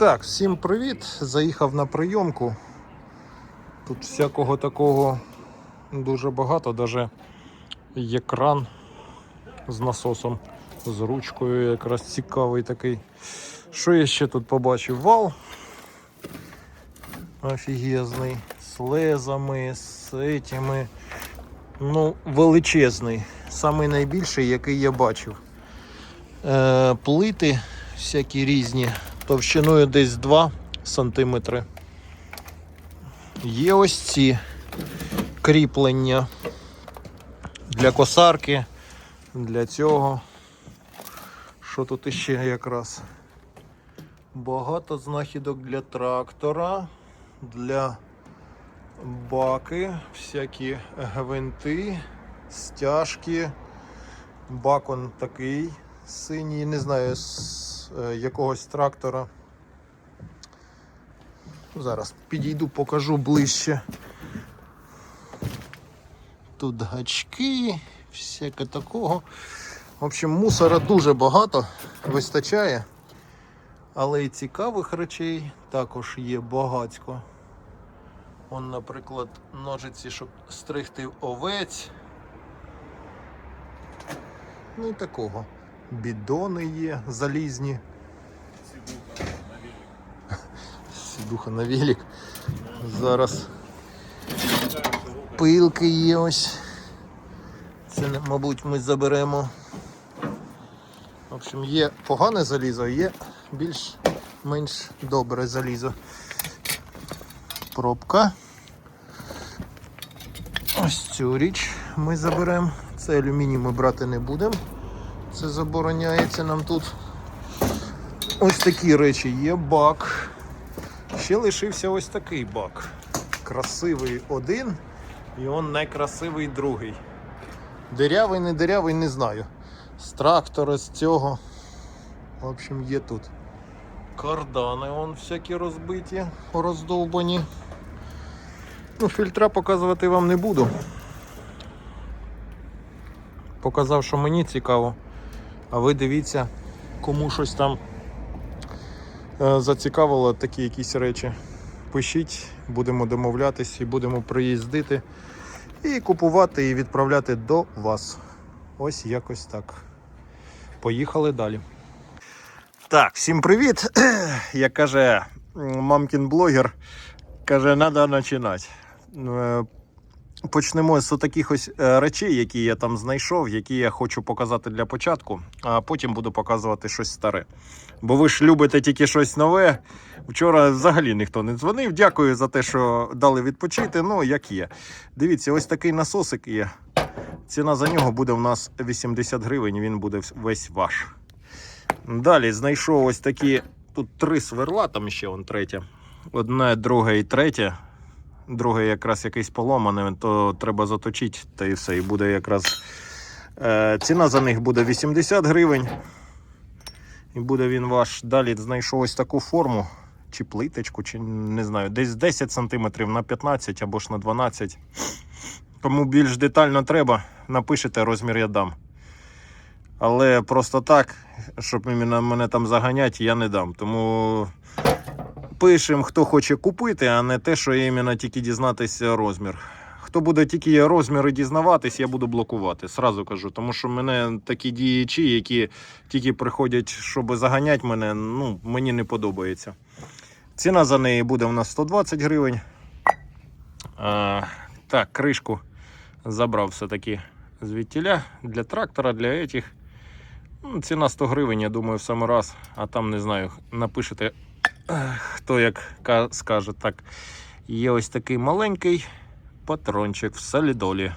Так, всім привіт. Заїхав на прийомку. Тут всякого такого дуже багато, даже є кран з насосом, з ручкою, якраз цікавий такий. Що я ще тут побачив? Вал офігезний, з лезами, з этими. Ну, величезний. Самий найбільший, який я бачив. Е, плити всякі різні, товщиною десь 2 см. Є ось ці кріплення для косарки, для цього. Що тут іще якраз? Багато знахідок для трактора, для баки, всякі гвинти, стяжки. Бак он такий синій, не знаю, е, якогось трактора. Зараз підійду, покажу ближче. Тут гачки, всяке такого. В общем, мусора дуже багато вистачає. Але і цікавих речей також є багатько. Он, наприклад, ножиці, щоб стригти овець. Ну і такого. Бідони є залізні. Сідуха на велик. Зараз пилки є ось. Це, мабуть, ми заберемо. В общем, є погане залізо, є більш-менш добре залізо. Пробка. Ось цю річ ми заберемо. Це алюміній ми брати не будемо. Це забороняється нам тут. Ось такі речі є бак. Ще лишився ось такий бак. Красивий один і он найкрасивий другий. Дирявий, не дирявий, не знаю. З трактора, з цього. В общем, є тут. Кардани вон всякі розбиті, роздовбані. Ну, фільтра показувати вам не буду. Показав, що мені цікаво. А ви дивіться, кому щось там е, зацікавило такі якісь речі. Пишіть, будемо домовлятись і будемо приїздити і купувати і відправляти до вас. Ось якось так. Поїхали далі. Так, всім привіт. Як каже мамкін блогер, каже, треба починати. Почнемо з таких ось е, речей, які я там знайшов, які я хочу показати для початку, а потім буду показувати щось старе. Бо ви ж любите тільки щось нове. Вчора взагалі ніхто не дзвонив. Дякую за те, що дали відпочити. Ну, як є. Дивіться, ось такий насосик є. Ціна за нього буде у нас 80 гривень, він буде весь ваш. Далі знайшов ось такі. Тут три сверла, там ще он третє. Одне, друге і третє. Друге якраз якийсь поломане, то треба заточити, та і все. І буде якраз е, ціна за них буде 80 гривень. І буде він ваш. Далі знайшов ось таку форму, чи плиточку, чи не знаю, десь 10 см на 15 або ж на 12. Кому більш детально треба, напишете, розмір я дам. Але просто так, щоб мене там заганяти, я не дам. Тому пишемо, хто хоче купити, а не те, що іменно тільки дізнатися розмір. Хто буде тільки розміри дізнаватись, я буду блокувати. Сразу кажу, тому що мене такі діячі, які тільки приходять, щоб заганяти мене, ну, мені не подобається. Ціна за неї буде у нас 120 гривень. А, так, кришку забрав все-таки звідтіля для трактора, для этих. Ну, ціна 100 гривень, я думаю, в самий раз. А там не знаю, напишете хто як скаже так. Є ось такий маленький патрончик в солідолі.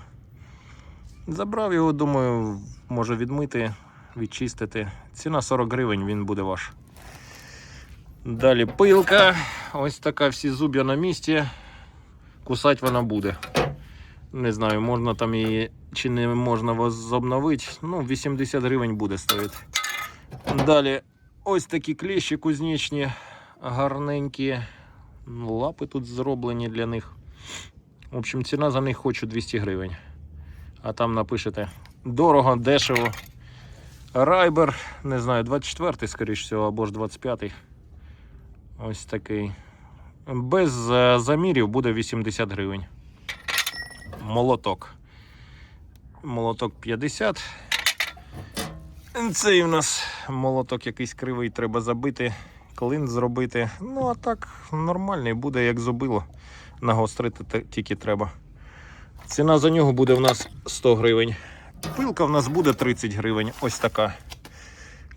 Забрав його, думаю, може відмити, відчистити. Ціна 40 гривень, він буде ваш. Далі пилка. Ось така всі зуб'я на місці. Кусати вона буде. Не знаю, можна там її чи не можна возобновити. Ну, 80 гривень буде стоїти. Далі ось такі кліщі кузнічні гарненькі. Лапи тут зроблені для них. В общем, ціна за них хочу 200 гривень. А там напишете дорого, дешево. Райбер, не знаю, 24-й, скоріш всього, або ж 25-й. Ось такий. Без е, замірів буде 80 гривень. Молоток. Молоток 50. Цей у нас молоток якийсь кривий, треба забити, клин зробити. Ну, а так нормальний буде, як зубило. Нагострити тільки треба. Ціна за нього буде в нас 100 гривень. Пилка в нас буде 30 гривень. Ось така.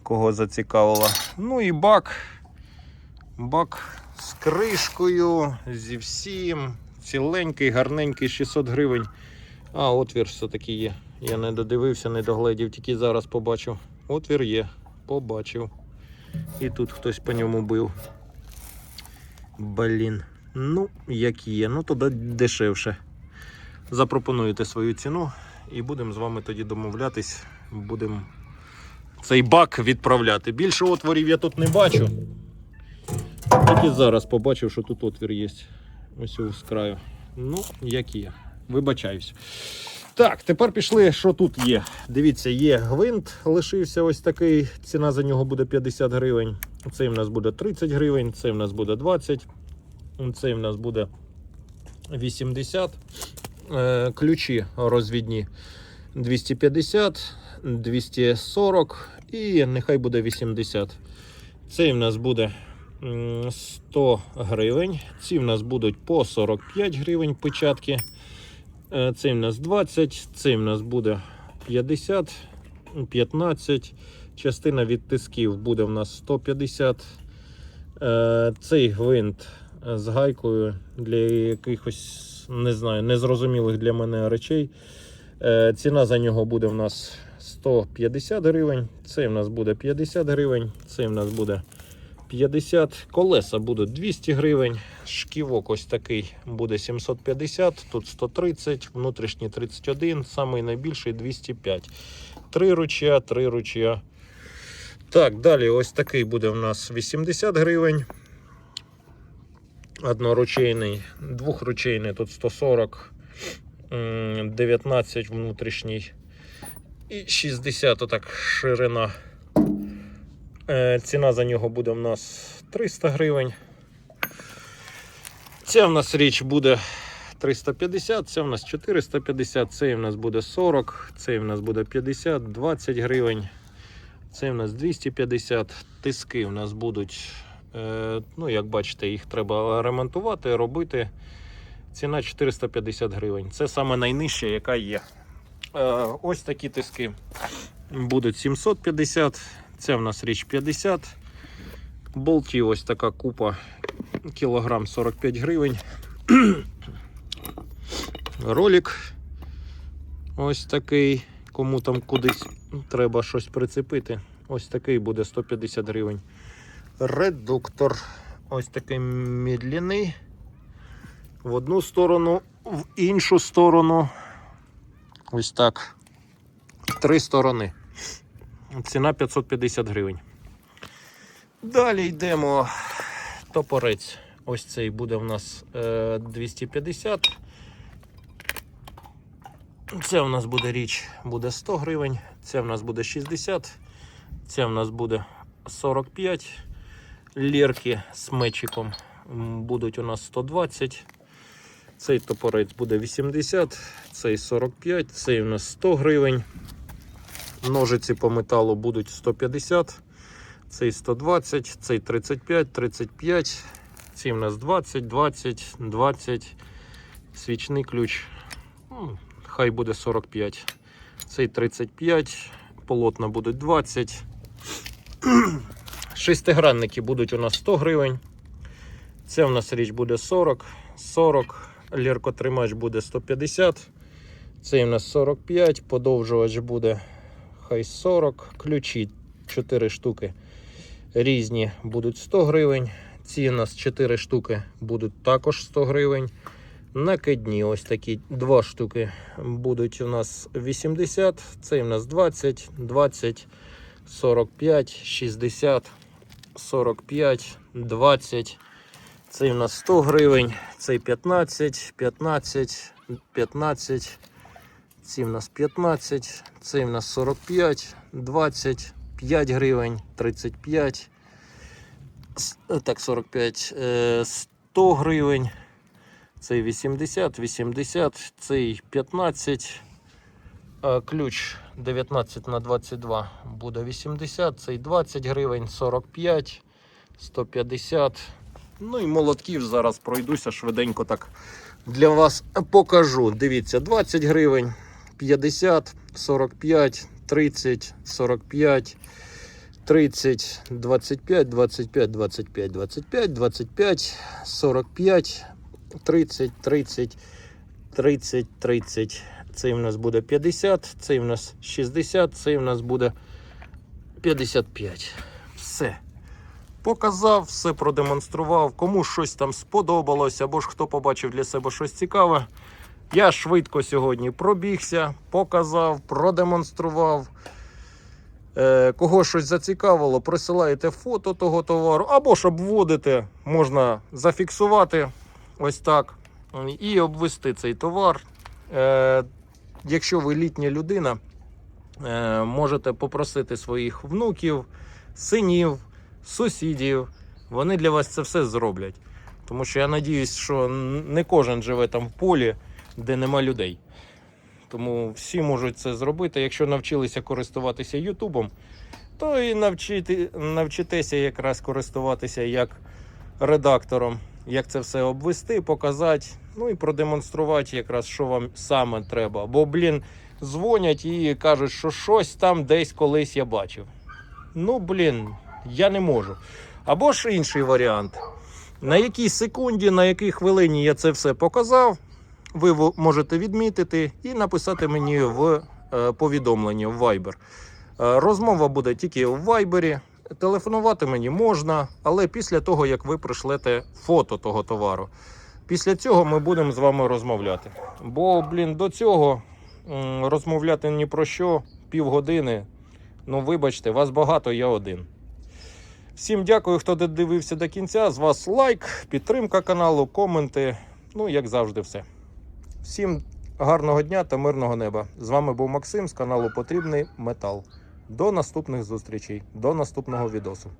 Кого зацікавила. Ну і бак. Бак з кришкою, зі всім. Ціленький, гарненький, 600 гривень. А, отвір все-таки є. Я не додивився, не догледів, тільки зараз побачив. Отвір є, побачив. І тут хтось по ньому бив. Блін. Ну, як є, ну тоді дешевше. Запропонуєте свою ціну і будемо з вами тоді домовлятись. Будемо цей бак відправляти. Більше отворів я тут не бачу. Тільки зараз побачив, що тут отвір є. Ось з краю. Ну, як є. Вибачаюсь. Так, тепер пішли, що тут є. Дивіться, є гвинт, лишився ось такий. Ціна за нього буде 50 гривень. Цей в нас буде 30 гривень, цей в нас буде 20, цей в нас буде 80. Е, Ключі розвідні 250, 240 і нехай буде 80. Цей в нас буде 100 гривень. Ці в нас будуть по 45 гривень печатки. Е, Цей в нас 20, цей в нас буде 50, 15. Частина від тисків буде в нас 150. Е, Цей гвинт е, з гайкою для якихось, не знаю, незрозумілих для мене речей. Ціна за нього буде в нас 150 гривень. Цей в нас буде 50 гривень. Цей в нас буде 50. Колеса будуть 200 гривень. Шківок ось такий буде 750, тут 130, внутрішній 31, самий найбільший 205. Три ручя, три ручя. Так, далі ось такий буде в нас 80 гривень. Одноручейний, двохручейний тут 140, 19 внутрішній і 60 отак ширина. Е, Ціна за нього буде в нас 300 гривень. Ця в нас річ буде 350, ця в нас 450, цей в нас буде 40, цей в нас буде 50, 20 гривень. Цей в нас 250. Тиски в нас будуть, е, ну як бачите, їх треба ремонтувати, робити. Ціна 450 гривень. Це саме найнижча, яка є. Е, ось такі тиски будуть 750. Це в нас річ 50. Болтів ось така купа, кілограм 45 гривень. Ролик ось такий. Кому там кудись треба щось прицепити. Ось такий буде 150 гривень. Редуктор. Ось такий медленний. В одну сторону, в іншу сторону. Ось так. Три сторони. Ціна 550 гривень. Далі йдемо. Топорець. Ось цей буде в нас е, 250. Це в нас буде річ, буде 100 гривень, це в нас буде 60, це в нас буде 45. Лірки з мечиком будуть у нас 120. Цей топорець буде 80, цей 45, цей у нас 100 гривень. Ножиці по металу будуть 150, цей 120, цей 35, 35, ці в нас 20, 20, 20. Свічний ключ. ну, Хай буде 45. Цей 35, полотна будуть 20. Шестигранники будуть у нас 100 гривень. Це в нас річ буде 40, 40, ліркотримач буде 150. Цей у нас 45, подовжувач буде хай 40, ключі 4 штуки різні будуть 100 гривень. Ці у нас 4 штуки будуть також 100 гривень. Накидні ось такі два штуки будуть у нас 80, цей у нас 20, 20, 45, 60, 45, 20. Цей у нас 100 гривень, цей 15, 15, 15. Ці в нас 15, цей в нас 45, 20, 5 гривень, 35. так, 45, е, 100 гривень. Цей 80, 80, цей 15. Ключ 19 на 22 буде 80, цей 20 гривень, 45, 150. Ну і молотків зараз пройдуся швиденько так для вас покажу. Дивіться, 20 гривень, 50, 45, 30, 45, 30, 25, 25, 25, 25, 25, 45, 30, 30, 30, 30. Цей в нас буде 50, цей в нас 60, цей в нас буде 55. Все. Показав, все продемонстрував. Кому щось там сподобалось, або ж хто побачив для себе щось цікаве. Я швидко сьогодні пробігся, показав, продемонстрував. Е, кого щось зацікавило, присилаєте фото того товару, або ж обводите, можна зафіксувати ось так і обвести цей товар. Е, якщо ви літня людина, е, можете попросити своїх внуків, синів, сусідів. Вони для вас це все зроблять. Тому що я надіюсь, що не кожен живе там в полі, де нема людей. Тому всі можуть це зробити. Якщо навчилися користуватися Ютубом, то і навчити, навчитеся якраз користуватися як редактором, як це все обвести, показати, ну і продемонструвати якраз, що вам саме треба. Бо, блін, дзвонять і кажуть, що щось там десь колись я бачив. Ну, блін, я не можу. Або ж інший варіант. На якій секунді, на якій хвилині я це все показав, ви можете відмітити і написати мені в е, повідомленні в Viber. Е, Розмова буде тільки в Viber. Телефонувати мені можна, але після того, як ви пришлете фото того товару. Після цього ми будемо з вами розмовляти. Бо, блін, до цього розмовляти ні про що півгодини. Ну, вибачте, вас багато, я один. Всім дякую, хто додивився до кінця. З вас лайк, підтримка каналу, коменти. Ну, як завжди, все. Всім гарного дня та мирного неба. З вами був Максим з каналу Потрібний Метал. До наступних зустрічей, до наступного відосу.